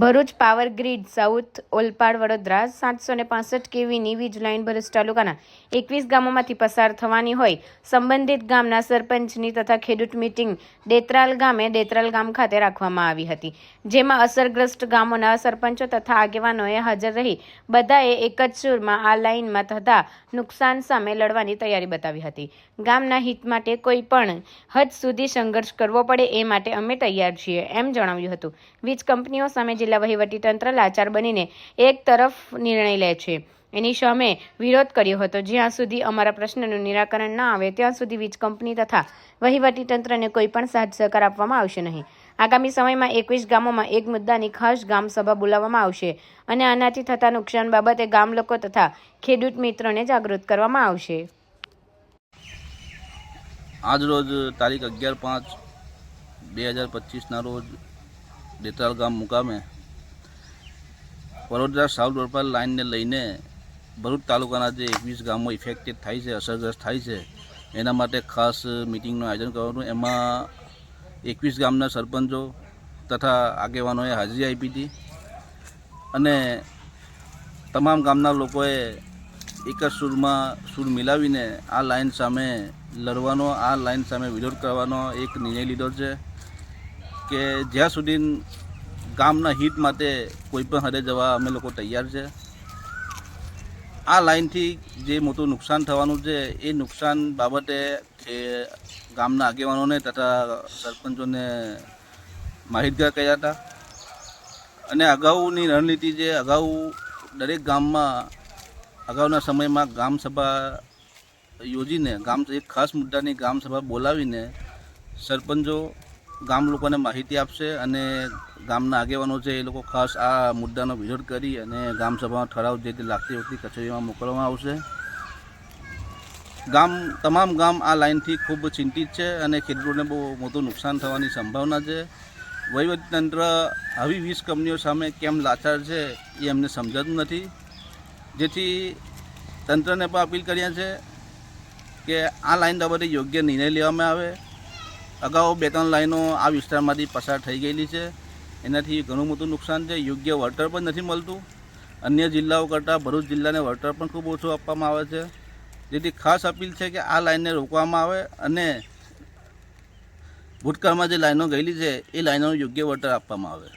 Bharuch power grid, south Olpad, Vadodara સાતસો ને પાસઠ કેવીની વીજ લાઇન ભરૂચ તાલુકાના એકવીસ ગામોમાંથી પસાર થવાની હોય. સંબંધિત ગામના સરપંચની તથા ખેડૂત મિટિંગ દેતરાલ ગામે દેતરાલ ગામ ખાતે રાખવામાં આવી હતી. જેમાં અસરગ્રસ્ત ગામોના સરપંચો તથા આગેવાનોએ હાજર રહી. બધાએ એક જ સૂરમાં આ લાઇનમાં થતા નુકસાન સામે લડવાની તૈયારી બતાવી હતી. ગામના હિત માટે કોઈ પણ હદ સુધી સંઘર્ષ કરવો પડે એ માટે અમે તૈયાર છીએ, એમ જણાવ્યું હતું. વીજ કંપનીઓ સામે જિલ્લા વહીવટીતંત્ર લાચાર બનીને એક તરફ નિર્ણય લે છે. એની સામે વિરોધ કર્યો હતો. જ્યાં સુધી અમારા પ્રશ્નનું નિરાકરણ ના આવે, ત્યાં સુધી વીજ કંપની તથા વહીવટીતંત્રને કોઈ પણ સાથ સહકાર આપવામાં આવશે નહીં. આગામી સમયમાં એકવીસ ગામોમાં એક મુદ્દાની ખાસ ગામ સભા બોલાવવામાં આવશે અને આનાથી થતા નુકસાન બાબતે ગામ લોકો તથા ખેડૂત મિત્રોને જાગૃત કરવામાં આવશે. આજરોજ તારીખ અગિયાર પાંચ બે હજાર પચીસના રોજ દેતાલ ગામ મુકામે વડોદરા સાઉથ વડપાલ લાઇનને લઈને ભરૂચ તાલુકાના જે એકવીસ ગામો ઇફેક્ટેડ થાય છે, અસરગ્રસ્ત થાય છે, એના માટે ખાસ મિટિંગનું આયોજન કરવાનું. એમાં એકવીસ ગામના સરપંચો તથા આગેવાનોએ હાજરી આપી હતી અને તમામ ગામના લોકોએ એક જ સૂરમાં સૂર મિલાવીને આ લાઇન સામે લડવાનો, આ લાઇન સામે વિરોધ કરવાનો એક નિર્ણય લીધો છે કે જ્યાં સુધી ગામના હિત માટે કોઈ પણ હદે જવા અમે લોકો તૈયાર છે. આ લાઇનથી જે મોટું નુકસાન થવાનું છે, એ નુકસાન બાબતે ગામના આગેવાનોને તથા સરપંચોને માહિતગાર કર્યા હતા. અને અગાઉની રણનીતિ જે અગાઉ દરેક ગામમાં, અગાઉના સમયમાં ગામસભા યોજીને, ગામ એક ખાસ મુદ્દાની ગામસભા બોલાવીને સરપંચો ગામ લોકોને માહિતી આપશે અને ગામના આગેવાનો છે એ લોકો ખાસ આ મુદ્દાનો વિરોધ કરી અને ગામસભામાં ઠરાવ જે તે લાગતી વખતે કચેરીમાં મોકલવામાં આવશે. ગામ, તમામ ગામ આ લાઇનથી ખૂબ ચિંતિત છે અને ખેડૂતોને બહુ મોટું નુકસાન થવાની સંભાવના છે. વહીવટીતંત્ર આવી વીસ કંપનીઓ સામે કેમ લાચાર છે એ અમને સમજાતું નથી. જેથી તંત્રને પણ અપીલ કર્યા છે કે આ લાઇન બાબતે યોગ્ય નિર્ણય લેવામાં આવે. અગાઉ બે ત્રણ લાઈનો આ વિસ્તારમાંથી પસાર થઈ ગયેલી છે. એનાથી ઘણું મોટું નુકસાન છે. યોગ્ય વળતર પણ નથી મળતું. અન્ય જિલ્લાઓ કરતાં ભરૂચ જિલ્લાને વળતર પણ ખૂબ ઓછું આપવામાં આવે છે. જેથી ખાસ અપીલ છે કે આ લાઈનને રોકવામાં આવે અને ભૂતકાળમાં જે લાઈનો ગયેલી છે, એ લાઈનોનું યોગ્ય વળતર આપવામાં આવે.